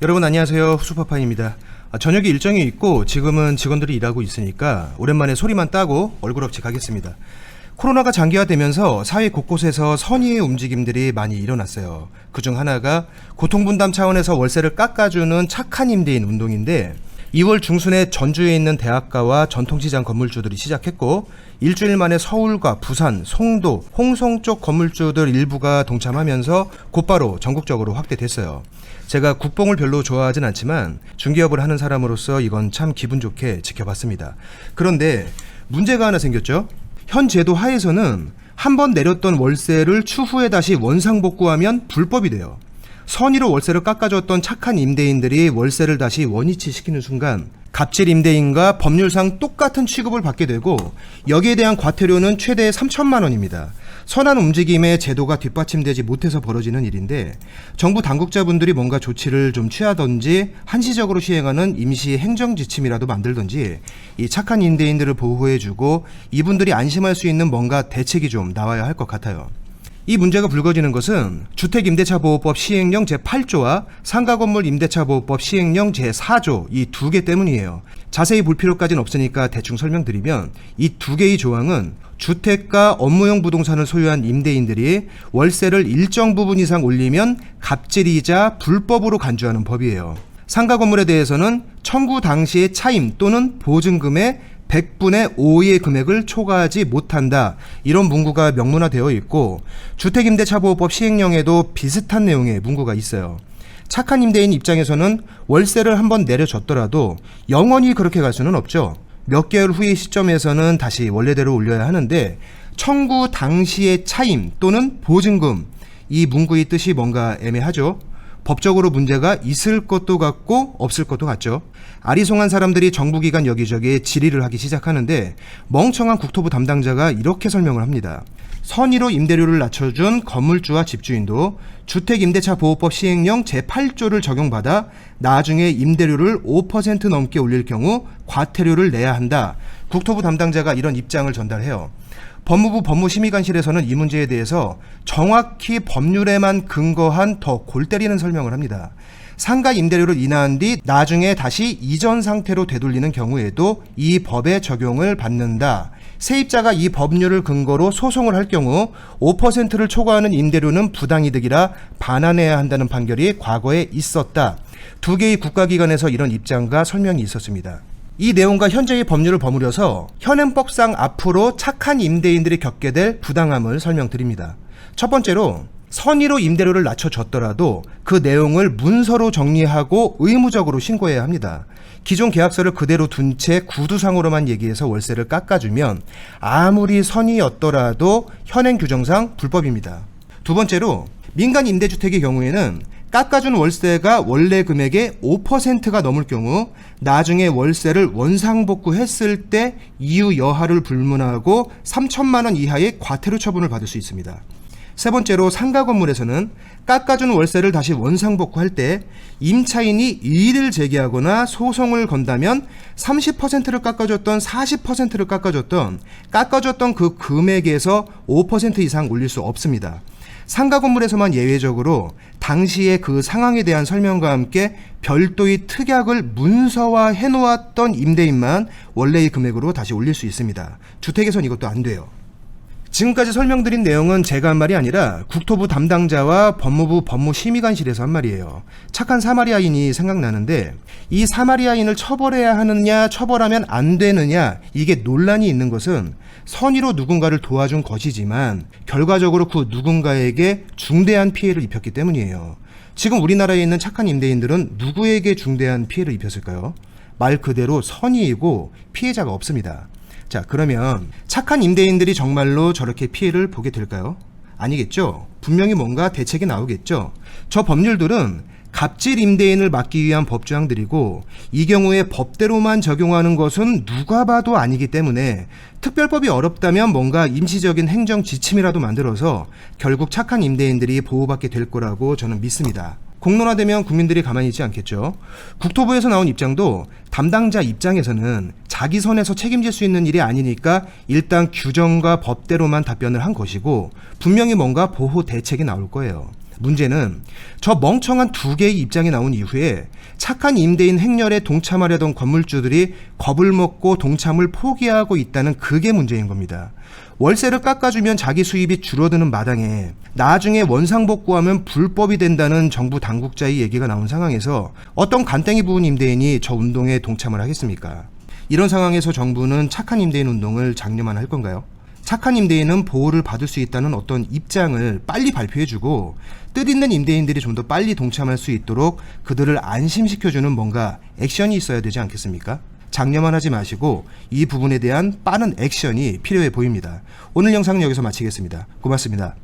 여러분 안녕하세요 후수파파입니다. 아, 저녁에 일정이 있고 지금은 직원들이 일하고 있으니까 오랜만에 소리만 따고 얼굴 없이 가겠습니다. 코로나가 장기화되면서 사회 곳곳에서 선의의 움직임들이 많이 일어났어요. 그중 하나가 고통분담 차원에서 월세를 깎아주는 착한 임대인 운동인데 2월 중순에 전주에 있는 대학가와 전통시장 건물주들이 시작했고 일주일 만에 서울과 부산, 송도, 홍성 쪽 건물주들 일부가 동참하면서 곧바로 전국적으로 확대됐어요. 제가 국뽕을 별로 좋아하진 않지만 중개업을 하는 사람으로서 이건 참 기분 좋게 지켜봤습니다. 그런데 문제가 하나 생겼죠. 현 제도 하에서는 한 번 내렸던 월세를 추후에 다시 원상복구하면 불법이 돼요. 선의로 월세를 깎아줬던 착한 임대인들이 월세를 다시 원위치 시키는 순간 갑질 임대인과 법률상 똑같은 취급을 받게 되고 여기에 대한 과태료는 최대 3천만 원입니다. 선한 움직임에 제도가 뒷받침되지 못해서 벌어지는 일인데 정부 당국자분들이 뭔가 조치를 좀 취하던지 한시적으로 시행하는 임시 행정 지침이라도 만들던지 이 착한 임대인들을 보호해주고 이분들이 안심할 수 있는 뭔가 대책이 좀 나와야 할 것 같아요. 이 문제가 불거지는 것은 주택임대차보호법 시행령 제8조와 상가건물 임대차보호법 시행령 제4조 이 두 개 때문이에요. 자세히 볼 필요까지는 없으니까 대충 설명드리면 이 두 개의 조항은 주택과 업무용 부동산을 소유한 임대인들이 월세를 일정 부분 이상 올리면 갑질이자 불법으로 간주하는 법이에요. 상가 건물에 대해서는 청구 당시의 차임 또는 보증금의 100분의 5의 금액을 초과하지 못한다. 이런 문구가 명문화되어 있고 주택임대차보호법 시행령에도 비슷한 내용의 문구가 있어요. 착한 임대인 입장에서는 월세를 한번 내려줬더라도 영원히 그렇게 갈 수는 없죠. 몇 개월 후의 시점에서는 다시 원래대로 올려야 하는데 청구 당시의 차임 또는 보증금 이 문구의 뜻이 뭔가 애매하죠. 법적으로 문제가 있을 것도 같고 없을 것도 같죠. 아리송한 사람들이 정부기관 여기저기에 질의를 하기 시작하는데 멍청한 국토부 담당자가 이렇게 설명을 합니다. 선의로 임대료를 낮춰준 건물주와 집주인도 주택임대차보호법 시행령 제8조를 적용받아 나중에 임대료를 5% 넘게 올릴 경우 과태료를 내야 한다. 국토부 담당자가 이런 입장을 전달해요. 법무부 법무심의관실에서는 이 문제에 대해서 정확히 법률에만 근거한 더 골 때리는 설명을 합니다. 상가 임대료를 인하한 뒤 나중에 다시 이전 상태로 되돌리는 경우에도 이 법의 적용을 받는다. 세입자가 이 법률을 근거로 소송을 할 경우 5%를 초과하는 임대료는 부당이득이라 반환해야 한다는 판결이 과거에 있었다. 두 개의 국가기관에서 이런 입장과 설명이 있었습니다. 이 내용과 현재의 법률을 버무려서 현행법상 앞으로 착한 임대인들이 겪게 될 부당함을 설명드립니다. 첫 번째로 선의로 임대료를 낮춰줬더라도 그 내용을 문서로 정리하고 의무적으로 신고해야 합니다. 기존 계약서를 그대로 둔 채 구두상으로만 얘기해서 월세를 깎아주면 아무리 선의였더라도 현행 규정상 불법입니다. 두 번째로 민간 임대주택의 경우에는 깎아준 월세가 원래 금액의 5%가 넘을 경우 나중에 월세를 원상복구했을 때 이유 여하를 불문하고 3천만 원 이하의 과태료 처분을 받을 수 있습니다. 세 번째로 상가 건물에서는 깎아준 월세를 다시 원상복구할 때 임차인이 이의를 제기하거나 소송을 건다면 30%를 깎아줬던 40%를 깎아줬던 깎아줬던 그 금액에서 5% 이상 올릴 수 없습니다. 상가 건물에서만 예외적으로 당시의 그 상황에 대한 설명과 함께 별도의 특약을 문서화 해 놓았던 임대인만 원래의 금액으로 다시 올릴 수 있습니다. 주택에선 이것도 안 돼요. 지금까지 설명드린 내용은 제가 한 말이 아니라 국토부 담당자와 법무부 법무심의관실에서 한 말이에요. 착한 사마리아인이 생각나는데 이 사마리아인을 처벌해야 하느냐 처벌하면 안 되느냐 이게 논란이 있는 것은 선의로 누군가를 도와준 것이지만 결과적으로 그 누군가에게 중대한 피해를 입혔기 때문이에요. 지금 우리나라에 있는 착한 임대인들은 누구에게 중대한 피해를 입혔을까요? 말 그대로 선의이고 피해자가 없습니다. 자, 그러면 착한 임대인들이 정말로 저렇게 피해를 보게 될까요? 아니겠죠. 분명히 뭔가 대책이 나오겠죠. 저 법률들은 갑질 임대인을 막기 위한 법조항들이고 이 경우에 법대로만 적용하는 것은 누가 봐도 아니기 때문에 특별법이 어렵다면 뭔가 임시적인 행정 지침이라도 만들어서 결국 착한 임대인들이 보호받게 될 거라고 저는 믿습니다. 공론화되면 국민들이 가만히 있지 않겠죠. 국토부에서 나온 입장도 담당자 입장에서는 자기 선에서 책임질 수 있는 일이 아니니까 일단 규정과 법대로만 답변을 한 것이고 분명히 뭔가 보호 대책이 나올 거예요. 문제는 저 멍청한 두 개의 입장이 나온 이후에 착한 임대인 행렬에 동참하려던 건물주들이 겁을 먹고 동참을 포기하고 있다는 그게 문제인 겁니다. 월세를 깎아주면 자기 수입이 줄어드는 마당에 나중에 원상복구하면 불법이 된다는 정부 당국자의 얘기가 나온 상황에서 어떤 간땡이 부은 임대인이 저 운동에 동참을 하겠습니까? 이런 상황에서 정부는 착한 임대인 운동을 장려만 할 건가요? 착한 임대인은 보호를 받을 수 있다는 어떤 입장을 빨리 발표해주고 뜻 있는 임대인들이 좀 더 빨리 동참할 수 있도록 그들을 안심시켜주는 뭔가 액션이 있어야 되지 않겠습니까? 장려만 하지 마시고 이 부분에 대한 빠른 액션이 필요해 보입니다. 오늘 영상은 여기서 마치겠습니다. 고맙습니다.